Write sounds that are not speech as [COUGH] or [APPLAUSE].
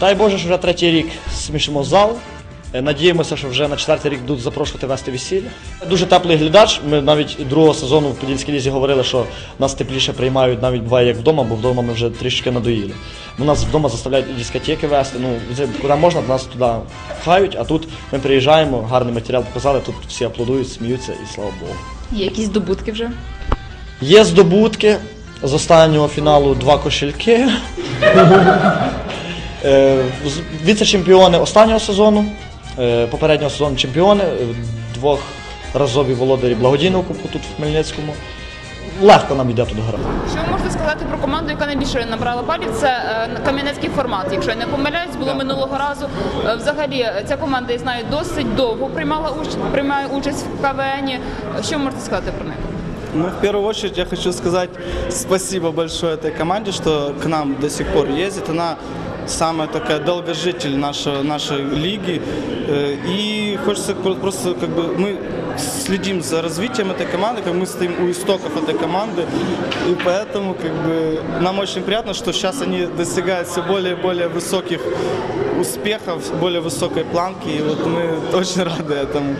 Дай Боже, що вже третій рік смішимо зал. Е, Надіємося, що вже на четвертий рік будуть запрошувати вести весілля. Дуже теплий глядач. Ми навіть другого сезону в Подільській лізі говорили, що нас тепліше приймають навіть буває як вдома, бо вдома ми вже трішки надоїли. У нас вдома заставляють дискотеки вести. Ну, куди можна, нас туди пхають, а тут ми приїжджаємо, гарний матеріал показали, тут всі аплодують, сміються і слава Богу. Є якісь здобутки вже? Є здобутки з останнього фіналу два кошельки. Е, Віце-чемпіони останнього сезону, е, попереднього сезону чемпіони, е, двохразові володарі благодійного кубку тут в Хмельницькому. Легко нам йде тут гра. Що можете сказати про команду, яка найбільше набрала балів? Це кам'янецький формат. Якщо я не помиляюсь, було минулого разу. Взагалі, ця команда, я знаю, досить довго приймала участь, приймає участь в КВН. Що можете сказати про них? Ну, в первую очередь я хочу сказать спасибо большое этой команде, что к нам до сих пор ездит. Она самая такая долгожитель нашей, нашей лиги. Э, И хочется про- просто как бы мы следим за развитием этой команды, как мы стоим у истоков этой команды. И поэтому как бы нам очень приятно, что сейчас они достигают все более и более высоких успехов, более высокой планки. И вот мы [LAUGHS] очень рады этому.